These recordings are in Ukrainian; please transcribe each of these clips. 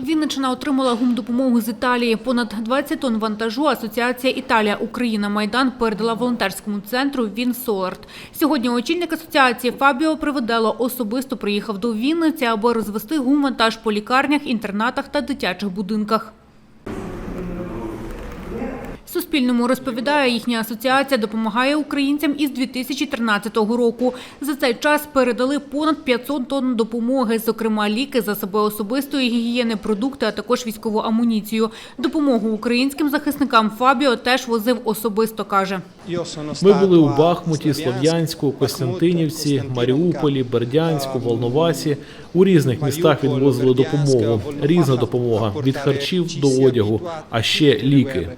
Вінниччина отримала гумдопомогу з Італії. Понад 20 тонн вантажу Асоціація Італія Україна Майдан передала волонтерському центру Вінсоларт. Сьогодні очільник асоціації Фабіо Приведело особисто приїхав до Вінниці, аби розвести гумвантаж по лікарнях, інтернатах та дитячих будинках. Суспільному розповідає, їхня асоціація допомагає українцям із 2013 року. За цей час передали понад 500 тонн допомоги, зокрема ліки, засоби особистої гігієни, продукти, а також військову амуніцію. Допомогу українським захисникам Фабіо теж возив особисто, каже. Ми були у Бахмуті, Слов'янську, Костянтинівці, Маріуполі, Бердянську, Волновасі. У різних містах відвозили допомогу. Різна допомога від харчів до одягу, а ще ліки.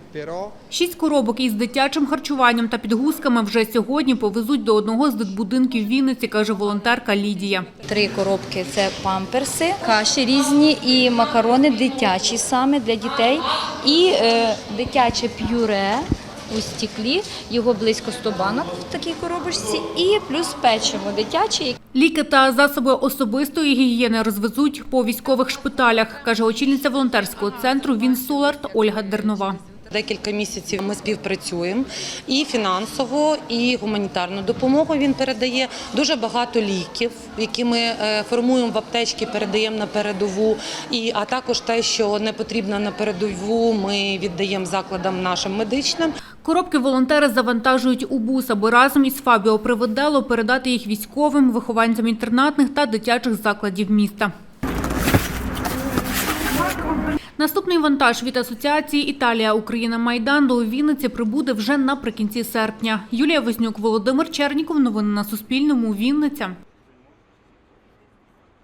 Шість коробок із дитячим харчуванням та підгузками вже сьогодні повезуть до одного з дитбудинків Вінниці, каже волонтерка Лідія. Три коробки це памперси, каші різні і макарони дитячі саме для дітей, і е, дитяче п'юре у стеклі, його близько 100 банок в такій коробочці, і плюс печиво дитяче, Ліки та засоби особистої гігієни розвезуть по військових шпиталях, каже очільниця волонтерського центру Вінсоларт Ольга Дернова. Декілька місяців ми співпрацюємо і фінансово, і гуманітарну допомогу він передає. Дуже багато ліків, які ми е, формуємо в аптечки, передаємо на передову. І а також те, що не потрібно на передову, ми віддаємо закладам нашим медичним. Коробки волонтери завантажують у бус, аби разом із Фабіо Приведело передати їх військовим, вихованцям інтернатних та дитячих закладів міста. Наступний вантаж від Асоціації Італія Україна Майдан до Вінниці прибуде вже наприкінці серпня. Юлія Вознюк, Володимир Черніков. Новини на Суспільному. Вінниця.